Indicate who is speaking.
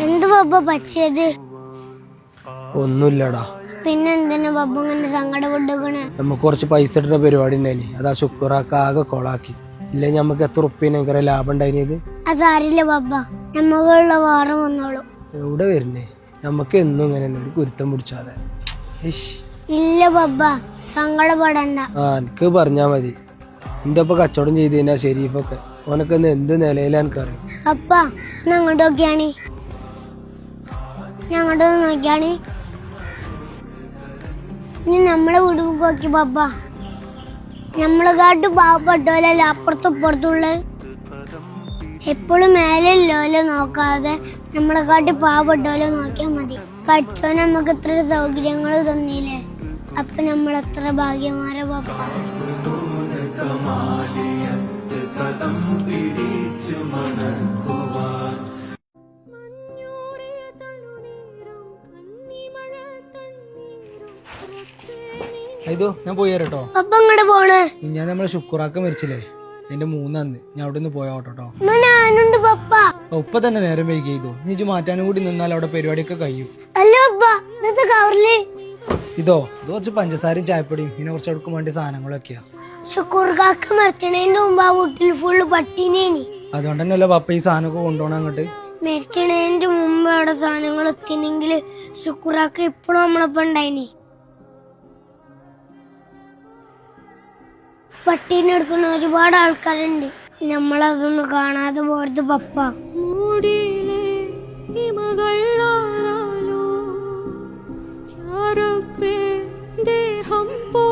Speaker 1: എന്ത് ബബ്ബ പറ്റിയത്?
Speaker 2: ഒന്നുമില്ലടാ.
Speaker 1: പിന്നെ എന്തിനാ ബബ്ബ ഇങ്ങനെ സങ്കടപ്പെട്ടുക്കണ്
Speaker 2: നമുക്ക് കുറച്ച് പൈസ ഇട്ട പരിപാടി ഉണ്ടായി അതാ ശുക്രാക്ക ആകെ കൊളാക്കി. ഇല്ലെങ്കിൽ നമുക്ക് എത്ര ഭയങ്കര ലാഭം ഉണ്ടായിരുന്നത്
Speaker 1: അതാരില്ല ബാബ നമ്മളുള്ള വേറെ വന്നോളൂ.
Speaker 2: എവിടെ വരുന്നേ നമുക്ക് എന്നും ഇങ്ങനെ തന്നെ ഒരു കുരുത്തം പിടിച്ചാതെ.
Speaker 1: ഇല്ല ബാബ സങ്കടപ്പെടണ്ട.
Speaker 2: ആ എനിക്ക് പറഞ്ഞാ മതി. ഒപ്പം കച്ചവടം ചെയ്ത് കഴിഞ്ഞാ ഷെരീഫൊക്കെ? ഓനൊക്കെ ഇന്ന് എന്ത് നിലയിലാ എനിക്കറിയാം.
Speaker 1: അപ്പ ഞങ്ങളുടെ നോക്കിയാണ് ഞങ്ങളുടെ നോക്കിയാണ്. ഇനി നമ്മളെ വീട് നോക്കി പാപ്പ. നമ്മളെ കാട്ട് പാവപ്പെട്ടോലല്ല അപ്പുറത്തും ഇപ്പുറത്തുള്ള എപ്പോഴും മേലെ ലോല നോക്കാതെ നമ്മളെ കാട്ടി പാവപ്പെട്ടോലെ നോക്കിയാൽ മതി. പഠിച്ചോ നമുക്ക് ഇത്ര സൗകര്യങ്ങൾ തന്നില്ലേ? അപ്പൊ നമ്മൾ എത്ര ഭാഗ്യമാരെ പപ്പ.
Speaker 2: ഇതോ ഞാൻ പോയി
Speaker 1: പോണേ?
Speaker 2: ഞാൻ നമ്മളെ ശുക്രാക്ക മരിച്ചില്ലേ? എന്റെ മൂന്നാന്ന് ഞാൻ അവിടെ നിന്ന് കേട്ടോ
Speaker 1: ഞാനുണ്ട് പപ്പ.
Speaker 2: ഉപ്പ തന്നെ നേരം വൈകി ചെയ്തു നീ ഇജ്ജ് മാറ്റാനും കൂടി നിന്നാൽ അവിടെ പരിപാടിയൊക്കെ കഴിയും.
Speaker 1: അല്ല പപ്പ ഇന്നത്തെ കവറിൽ
Speaker 2: ഇതോ ഇത് കുറച്ച് പഞ്ചസാരയും ചായപ്പൊടിയും പിന്നെ കുറച്ച് അടുക്കും വേണ്ടി സാധനങ്ങളൊക്കെയാ.
Speaker 1: ശുക്കൂർക്കാക്ക മരിച്ചണേന്റെ മുമ്പ് ആ വീട്ടിൽ ഫുള്ള് പട്ടിനേനി
Speaker 2: അതുകൊണ്ട് തന്നെയല്ലേ പപ്പ ഈ സാധനമൊക്കെ കൊണ്ടുപോകണം അങ്ങോട്ട്?
Speaker 1: മരിച്ചണേന്റെ മുമ്പ് അവിടെ സാധനങ്ങൾ എത്തിനെങ്കിൽ ശുക്രാക്ക് ഇപ്പോഴും നമ്മളൊപ്പം ഉണ്ടായിനി. പട്ടീനെ എടുക്കുന്ന ഒരുപാട് ആൾക്കാരുണ്ട്. നമ്മളതൊന്നും കാണാതെ പോരുത് പപ്പ.
Speaker 3: ഇമകൾ आरोप्य देहं पो